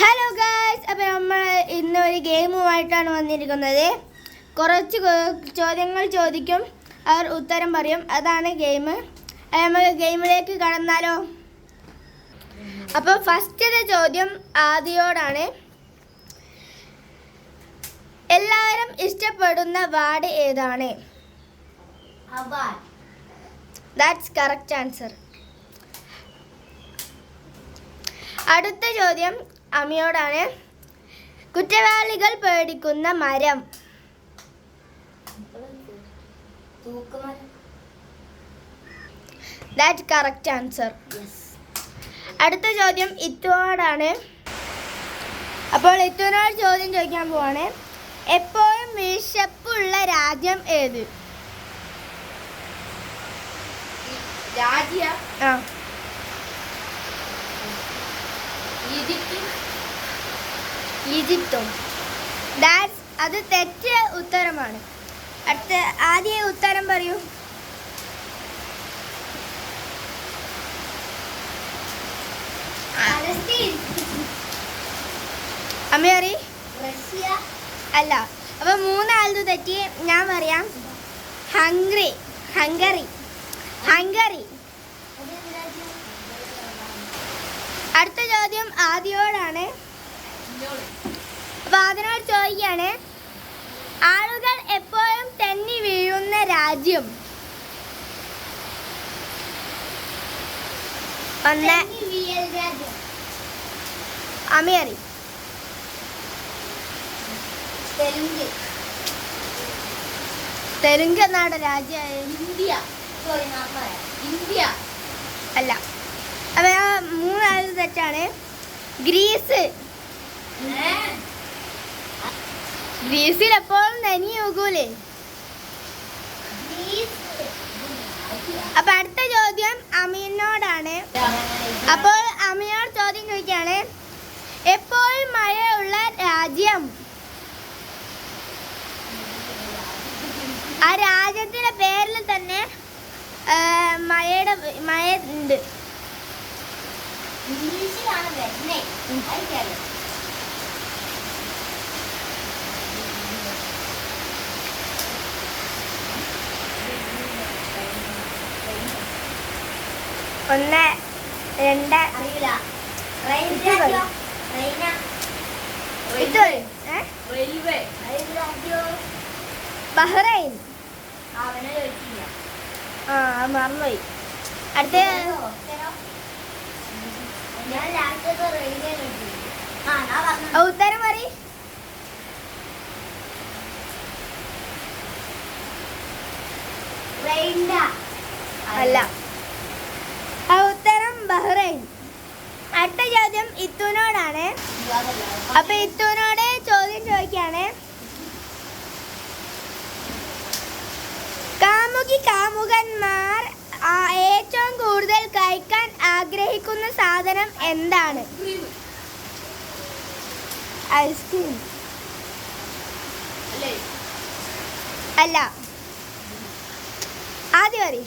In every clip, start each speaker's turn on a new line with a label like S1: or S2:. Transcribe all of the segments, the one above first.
S1: Hello guys അപ്പോൾ നമ്മൾ ഇന്ന് ഒരു ഗെയിമുമായിട്ടാണ് വന്നിരിക്കുന്നത്. കുറച്ച് ചോദ്യങ്ങൾ ചോദിക്കും. അവർ ഉത്തരം പറയും. അതാണ് ഗെയിം നമുക്ക് ഗെയിമിലേക്ക് കടന്നാലോ? അപ്പോൾ ഫസ്റ്റത്തെ ചോദ്യം ആദ്യയോടാണ് എല്ലാവരും ഇഷ്ടപ്പെടുന്ന വാർഡ് ഏതാണ്? ദാറ്റ്സ് കറക്റ്റ് ആൻസർ അടുത്ത ചോദ്യം അമ്മയോടാണ് കുറ്റവാളികൾ പേടിക്കുന്ന മരം. ദാറ്റ് കറക്റ്റ് ആൻസർ അടുത്ത ചോദ്യം ഇത്തുവോടാണ് അപ്പോൾ ഇത്തുവിനോട് ചോദ്യം ചോദിക്കാൻ പോവാണ്. എപ്പോഴും വിശപ്പുള്ള രാജ്യം ഏത്?
S2: രാജ്യ.
S1: ആ.
S2: ഈജിപ്ത്
S1: ദാറ്റ്സ് അത് തെറ്റ് ഉത്തരമാണ്. അടുത്ത ആദ്യ ഉത്തരം പറയൂ. അമ്മയറി
S2: റഷ്യ.
S1: അല്ല അപ്പൊ മൂന്നാളത് തെറ്റി ഞാൻ പറയാം. Hungry Hungary. ഹംഗറി. അടുത്ത ചോദ്യം ആദ്യോടാണ്. അപ്പൊ അതിനോട് ചോദിക്കാണ് ആളുകൾ എപ്പോഴും തെന്നി വീഴുന്ന രാജ്യം? ഒന്ന്. അമേറി
S2: തെലുങ്ക്.
S1: തെലുങ്ക് എന്നാണ് രാജ്യം?
S2: ഇന്ത്യ. Sorry India.
S1: അല്ല. അപ്പൊ ആ മൂന്നാളത് തെറ്റാണ്. ഗ്രീസ്. ഗ്രീസിൽ എപ്പോഴും നനി നോക്കൂലേ? അപ്പൊ അടുത്ത ചോദ്യം അമീനോടാണ്. അപ്പോൾ അമീനോട് ചോദ്യം ചോദിക്കാണ് എപ്പോഴും മഴയുള്ള രാജ്യം? ആ രാജ്യത്തിന്റെ പേരിൽ തന്നെ മഴയുടെ മഴ ഉണ്ട്.
S2: ഇംഗ്ലീഷിലാണ് വരുന്നേ അയക്കാലോ
S1: ഒന്ന് രണ്ട്.
S2: അറിയില്ല
S1: ബഹ്റൈൻ. ആ മറന്നുപോയി. അടുത്ത
S2: ഉത്തരം? ഞാൻ ലാസ്റ്റത്തെ റെയിൽവേ ചോദിച്ചു ആ ഞാൻ
S1: ആ,
S2: പറഞ്ഞു
S1: ഉത്തരം പറ അല്ല. ഉത്തരം ബഹ്റൈൻ. അടുത്ത ചോദ്യം ഇത്തുനോടാണ്. അപ്പൊ ഇത്തുനോട് ചോദ്യം ചോദിക്കാണ്. കാമുകി കാമുകന്മാർ ഏറ്റവും കൂടുതൽ കഴിക്കാൻ ആഗ്രഹിക്കുന്ന സാധനം എന്താണ്? ഐസ്ക്രീം.
S2: അല്ലേ?
S1: ആദ്യം
S2: അറി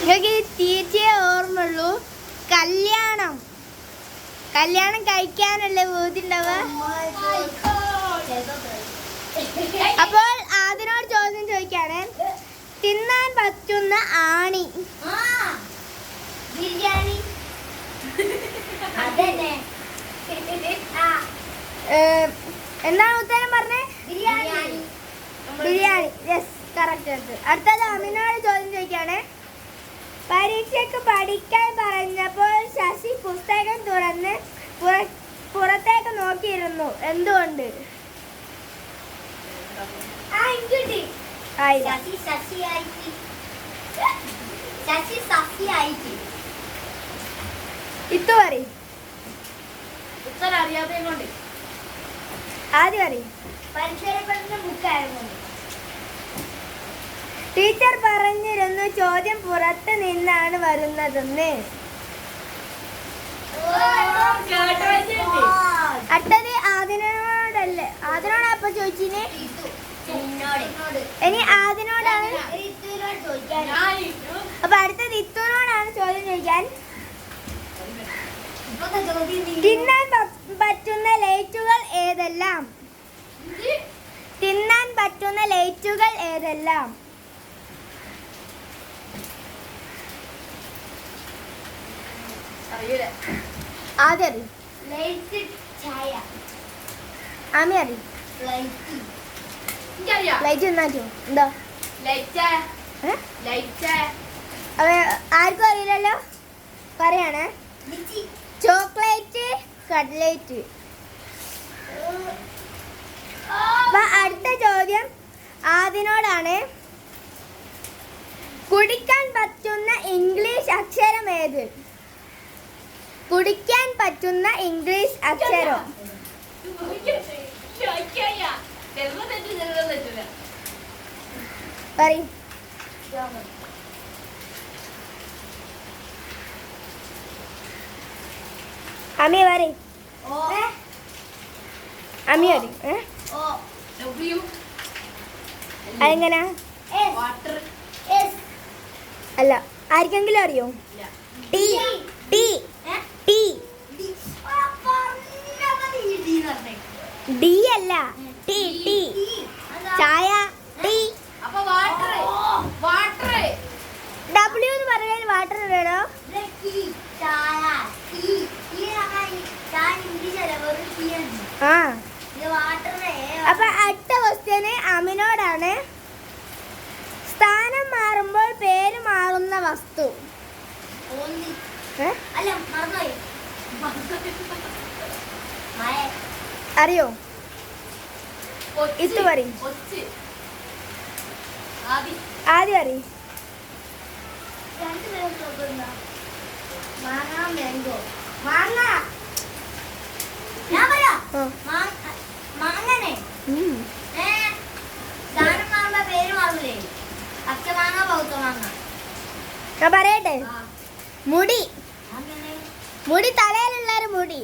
S1: നിങ്ങൾക്ക് തീറ്റയെ ഓർമ്മയുള്ളൂ. കല്യാണം. കല്യാണം കഴിക്കാനല്ലേ വീട്ടിണ്ടാവുക അപ്പോൾ അതിനോട് ചോദ്യം ചോദിക്കാണ് തിന്നാൻ പറ്റുന്ന ആണി.
S2: ബിരിയാണി
S1: എന്താണ് ഉത്തരം പറഞ്ഞേ?
S2: ബിരിയാണി.
S1: ബിരിയാണി. യെസ് കറക്റ്റ് അടുത്തത് അമിനോട് ചോദ്യം ചോദിക്കാണ് പരീക്ഷയ്ക്ക് പഠിക്കാൻ പറഞ്ഞപ്പോൾ ശശി പുസ്തകം തുറന്ന് പുറ- പുറത്തേക്ക് നോക്കിയിരുന്നു. എന്തുകൊണ്ട്?
S2: ആ പറഞ്ഞ്
S1: ഇത്തു പറയും.
S2: ഉത്തരം അറിയാതെ കൊണ്ട്.
S1: ആദ്യം ചോദ്യം പുറത്ത് നിന്നാണ് വരുന്നതെന്ന്. അടുത്തത് ആദിനോടല്ലേ ആദിനോട് അപ്പൊ ചോദിച്ചിന്? ഇനി ആദിനോടാണ്. അപ്പൊ അടുത്തത് ഇത്തുനോടാണ് ചോദ്യം ചോദിക്കാൻ. തിന്നാൻ പറ്റുന്ന ലൈറ്റുകൾ ഏതെല്ലാം? തിന്നാൻ പറ്റുന്ന ലൈറ്റുകൾ ഏതെല്ലാം? ആദ്യം അറിയും.
S2: ലൈറ്റ് ചായ.
S1: ആമി അറിയും.
S2: ലൈറ്റ്.
S1: തിന്നാറ്റോ എന്താ?
S3: ലൈറ്റ്
S1: ഏ?
S3: ലൈറ്റ്
S1: അവ ആർക്കും അറിയില്ലല്ലോ? പറയാണ്. Chocolate cutlet. അപ്പൊ അടുത്ത ചോദ്യം. ആദിനോടാണ്. കുടിക്കാൻ പറ്റുന്ന ഇംഗ്ലീഷ് അക്ഷരം ഏത്? കുടിക്കാൻ പറ്റുന്ന ഇംഗ്ലീഷ് അക്ഷരം. പറയും. അമ്മി പറയും.
S2: ഓ.
S1: അമ്മി പറയും. ഏ?
S2: ഓ.
S3: ഡബ്ല്യു
S1: അതെങ്ങനാ
S2: എസ്
S3: വാട്ടർ
S2: എസ്
S1: അല്ല ആർക്കെങ്കിലും അറിയോ? T T
S2: D. ആ, പറഞ്ഞാ മതി ഈ ഡി എന്ന് പറഞ്ഞേ.
S1: ഡി അല്ല. T T. ചായ ടി. ഡബ്ല്യു എന്ന് പറഞ്ഞാൽ വാട്ടർ വേണോ. ആ. അപ്പൊ അടുത്ത ക്വസ്റ്റ്യന് അമിനോടാണ്. സ്ഥാനം മാറുമ്പോൾ പേര് മാറുന്ന വസ്തു.
S2: അല്ല മറന്നുപോയി. മായ
S1: അറിയോ? ഇത് പറയും. ആദ്യം
S2: മാങ്ങ ഞാൻ
S1: പറയട്ടെ. മുടി. മുടി തലയിലുള്ള ഒരു മുടി.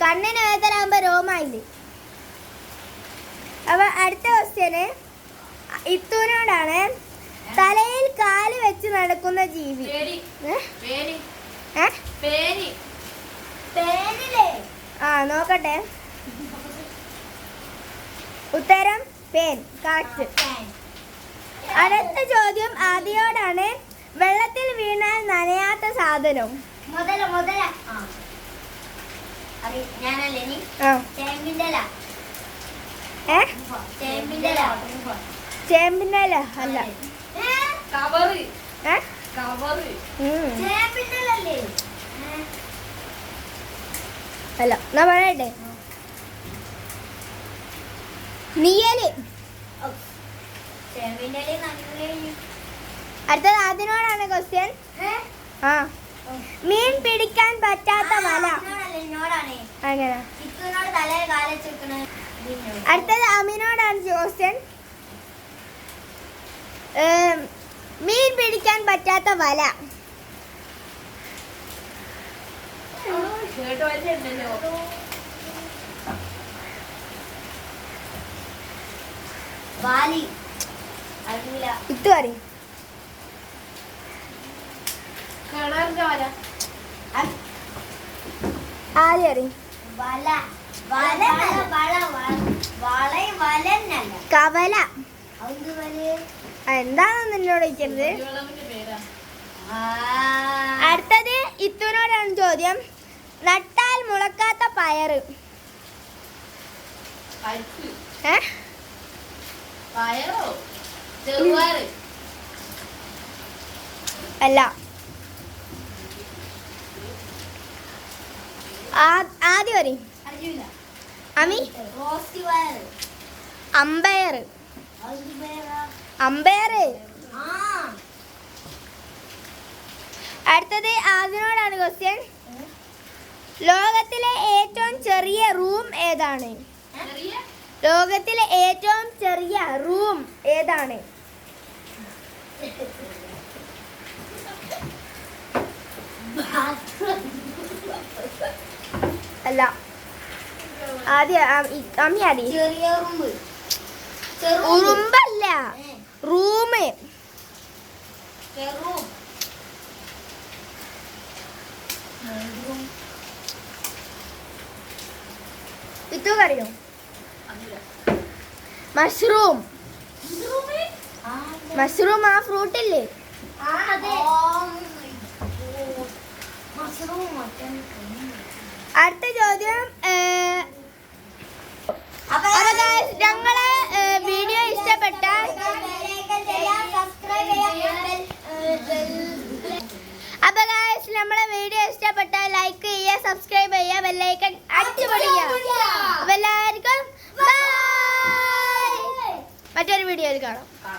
S1: കണ്ണിന് വേദനാകുമ്പോൾ രോമായില്ലേ? അപ്പം അടുത്ത ക്വസ്റ്റ്യന് ഇത്തൂനോടാണ് തലയിൽ കാൽ വെച്ച് നടക്കുന്ന ജീവി? ആ നോക്കട്ടെ. ഉത്തരം പേൻ കാറ്റ് അടുത്ത ചോദ്യം ആദ്യയോടാണ് വെള്ളത്തിൽ വീണാൽ നനയാത്ത സാധനം.
S2: മുതല മുതല ആ അറി ഞാനല്ലേ ഇനി
S1: ആ
S2: ചേമ്പിന്റെ
S1: അല്ല
S2: അല്ലേ. ഏ?
S1: അല്ല എന്നാ പറയട്ടെ?
S2: നീയൽ.
S1: അടുത്തത് അതിനോടാണ് ക്വസ്റ്റ്യൻ ആ. മീൻ പിടിക്കാൻ പറ്റാത്ത വല. അങ്ങനെ. അടുത്തത് അമീനോടാണ് ജോസൻ മീൻ പിടിക്കാൻ പറ്റാത്ത വല. ഇത്തു അറിയാം
S3: കിണറിന്റെ വല
S2: വലന്നല്ല
S1: കവല.
S2: അത്
S3: നിന്നോട് ചോദിക്കുന്നത്?
S1: അടുത്തത് ഇത്തുനോടാണ് ചോദ്യം. നട്ടാൽ മുളക്കാത്ത പയറ്? അല്ല. ആദ്യം പറയും. അമി? അമ്പയർ അമ്പയർ അടുത്തത് ആദിനോടാണ് ക്വസ്റ്റ്യൻ ലോകത്തിലെ ഏറ്റവും ചെറിയ റൂം ഏതാണ്? ലോകത്തിലെ ഏറ്റവും ചെറിയ റൂം ഏതാണ്? അല്ല. ആദ്യം അമ്മി
S2: ചെറിയ ചെറു
S1: ഉറുമ്പല്ല. റൂമ്
S2: ചെറു
S1: ഇതൊക്കെ അറിയോ മഷ്റൂം. മഷ്റൂം ആ ഫ്രൂട്ട് ഇല്ലേ
S2: മറ്റേ
S1: അടുത്ത ചോദ്യം ഞങ്ങളെ വീഡിയോ ഇഷ്ടപ്പെട്ടാൽ അപ്പൊ ഗായ്സ് നമ്മളെ വീഡിയോ ഇഷ്ടപ്പെട്ടാൽ ലൈക്ക് ചെയ്യുക സബ്സ്ക്രൈബ് ചെയ്യുക ബെല്ലൈക്കൺ അടിച്ചു പൊടിക്കുക അപ്പൊ എല്ലാവർക്കും. മറ്റൊരു വീഡിയോയിൽ കാണാം